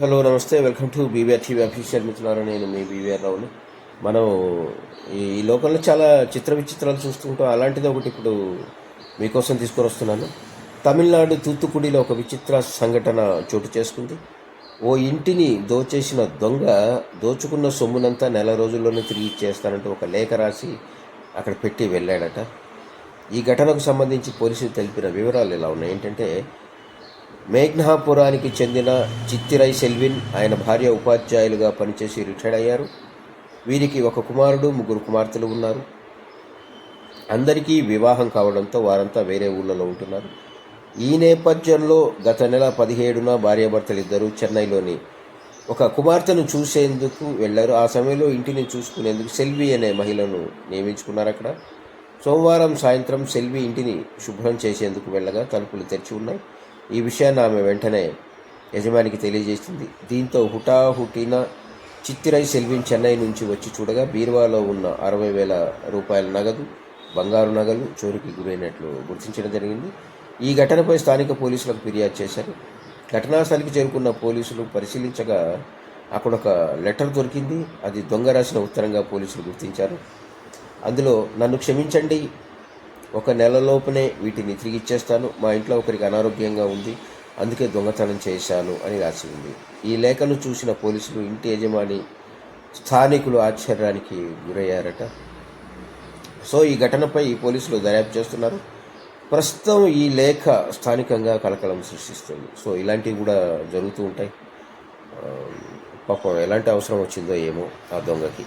Hello నమస్తే. Welcome to BVR TV official మిత్రులారా నేను మీ బీవీఆర్ రావుని మనం ఈ లోకంలో చాలా చిత్ర విచిత్రాలు చూస్తుంటాం. అలాంటిది ఒకటి ఇప్పుడు మీకోసం తీసుకొని వస్తున్నాను తమిళనాడు తూత్తుకుడిలో ఒక విచిత్ర సంఘటన చోటు చేసుకుంది. ఓ ఇంటిని దోచేసిన దొంగ దోచుకున్న సొమ్మునంతా నెల రోజుల్లోనే తిరిగి ఇచ్చేస్తానంటూ ఒక లేఖ రాసి అక్కడ పెట్టి వెళ్ళాడట. ఈ ఘటనకు సంబంధించి పోలీసులు తెలిపిన వివరాలు ఇలా ఉన్నాయి? ఏంటంటే మేఘ్నాపురానికి చెందిన చిత్తిరై సెల్విన్ ఆయన భార్య ఉపాధ్యాయులుగా పనిచేసి రిటైర్డ్ అయ్యారు. వీరికి ఒక కుమారుడు ముగ్గురు కుమార్తెలు ఉన్నారు. అందరికీ వివాహం కావడంతో వారంతా వేరే ఊళ్ళలో ఉంటున్నారు. ఈ నేపథ్యంలో గత నెల పదిహేడున భార్యాభర్తలు ఇద్దరు చెన్నైలోని ఒక కుమార్తెను చూసేందుకు వెళ్ళారు ఆ సమయంలో ఇంటిని చూసుకునేందుకు సెల్వి అనే మహిళను నియమించుకున్నారు అక్కడ. సోమవారం సాయంత్రం సెల్వి ఇంటిని శుభ్రం చేసేందుకు వెళ్ళగా తలుపులు తెరిచి ఉన్నాయి. ఈ విషయాన్ని ఆమె వెంటనే యజమానికి తెలియజేసింది. దీంతో హుటాహుటిన చిత్తిరై సెల్విన్ చెన్నై నుంచి వచ్చి చూడగా బీరువాలో ఉన్న అరవై వేల రూపాయల నగదు బంగారు నగలు చోరీకి గురైనట్లు గుర్తించడం జరిగింది. ఈ ఘటనపై స్థానిక పోలీసులకు ఫిర్యాదు చేశారు. ఘటనాస్థలికి చేరుకున్న పోలీసులు పరిశీలించగా అక్కడ ఒక లెటర్ దొరికింది. అది దొంగ రాసిన ఉత్తరంగా పోలీసులు గుర్తించారు. అందులో నన్ను క్షమించండి ఒక నెలలోపునే వీటిని తిరిగి ఇచ్చేస్తాను. మా ఇంట్లో ఒకరికి అనారోగ్యంగా ఉంది. అందుకే దొంగతనం చేశాను అని రాసి ఉంది. ఈ లేఖను చూసిన పోలీసులు ఇంటి యజమాని స్థానికులు ఆశ్చర్యానికి గురయ్యారట. సో ఈ ఘటనపై ఈ పోలీసులు దర్యాప్తు చేస్తున్నారు. ప్రస్తుతం ఈ లేఖ స్థానికంగా కలకలం సృష్టిస్తుంది. సో ఇలాంటివి కూడా జరుగుతూ ఉంటాయి. పాపం ఎలాంటి అవసరం వచ్చిందో ఏమో ఆ దొంగకి.